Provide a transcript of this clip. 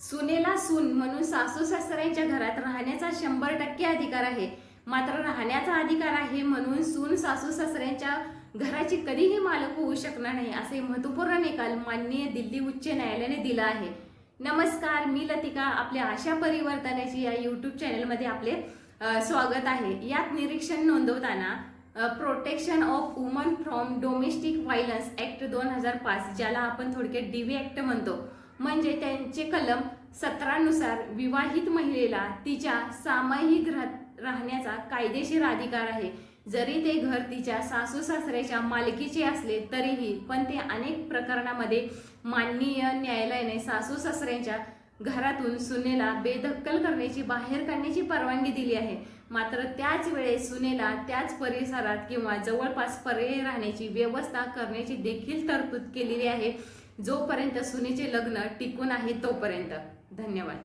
सुनेला सून म्हणून सासू सासऱ्यांच्या घरात राहण्याचा शंभर टक्के अधिकार आहे. मात्र राहण्याचा अधिकार आहे म्हणून सून सासू सासऱ्यांच्या घराची कधीही मालक होऊ शकणार नाही असे महत्त्वपूर्ण निकाल माननीय दिल्ली उच्च न्यायालयाने दिला आहे. नमस्कार मी लतिका आपल्या आशा परिवर्तनाची या यूट्यूब चॅनलमध्ये आपले स्वागत आहे. यात निरीक्षण नोंदवताना protection of woman from domestic violence act दोन हजार पाच ज्याला आपण थोडक्यात डीव्ही ऍक्ट म्हणतो. म्हणजे त्यांचे कलम सतरानुसार विवाहित महिलेला तिच्या सामायिक घरात राहण्याचा कायदेशीर अधिकार आहे. जरी ते घर तिच्या सासू सासऱ्याच्या मालकीचे असले तरीही पण ते अनेक प्रकरणामध्ये माननीय न्यायालयाने सासू सासऱ्यांच्या घरातून सुनेला बेदखल करण्याची बाहेर काढण्याची परवानगी दिली आहे. मात्र त्याच वेळेस सुनेला त्याच परिसरात किंवा जवळपास पर्याय राहण्याची व्यवस्था करण्याची देखील तरतूद केलेली आहे. जोपर्यंत सुनेचे लग्न टिकून आहे तोपर्यंत. धन्यवाद.